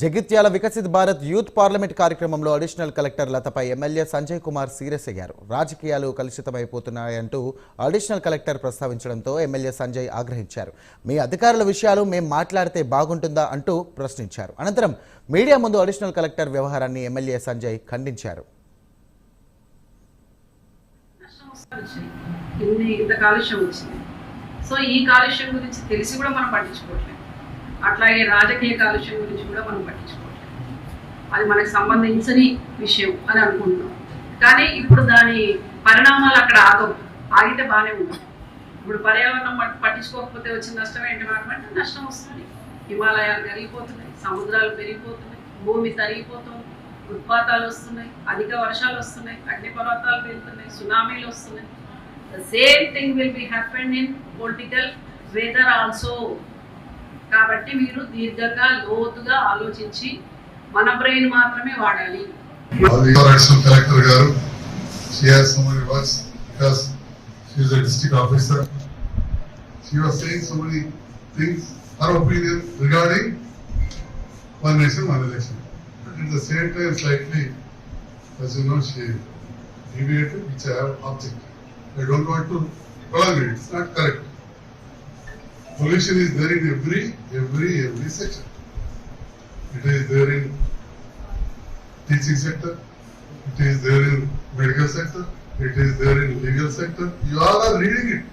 Jagtial Viksit Bharat youth parliament కార్యక్రమంలో additional collector లతపై MLA Sanjay Kumar serious అయ్యారు. రాజకీయాలు కలుషితమైపోతున్నాయంటూ అడిషనల్ కలెక్టర్ ప్రస్తావించడంతో ఎమ్మెల్యే సంజయ్ ఆగ్రహించారు. మీ అధికారుల విషయాలు మేము మాట్లాడితే బాగుంటుందా అంటూ ప్రశ్నించారు. అనంతరం మీడియా ముందు అడిషనల్ కలెక్టర్ వ్యవహారాన్ని ఎమ్మెల్యే సంజయ్ ఖండించారు. సో ఈ కాలుష్యం గురించి తెలిసి కూడా మనం పట్టించుకోవట్లేదు. అట్లాగే రాజకీయ కాలుష్యం గురించి కూడా మనం పట్టించుకోవట్లేదు. అది మనకు సంబంధించని విషయం అని అనుకుంటున్నాం. కానీ ఇప్పుడు దాని పరిణామాలు అక్కడ ఆగవు. ఆగితే బాగానే ఉండవు ఇప్పుడు పర్యావరణం పట్టించుకోకపోతే వచ్చిన నష్టం ఏంటి అంటే నష్టం వస్తుంది. హిమాలయాలు పెరిగిపోతున్నాయి సముద్రాలు పెరిగిపోతున్నాయి భూమి తరిగిపోతుంది ఉత్పాతాలు వస్తున్నాయి అధిక వర్షాలు వస్తున్నాయి అగ్నిపర్వతాలు పెరుగుతున్నాయి సునామీలు వస్తున్నాయి. The same thing will be happen in political weather also కాబట్టి మీరు దీర్ఘంగా లోతుగా ఆలోచించి మన బ్రెయిన్ మాత్రమే వాడాలి అడిషనల్ కలెక్టర్ గారు she has so many words because she is a district officer she was saying so many things her opinion regarding one nation one election but at the same time slightly as you know she deviated which I have object I don't want to prolong it it's not correct pollution is there in every every every section it is there in teaching sector, it is there in medical sector, it is there in legal sector. You all are reading it.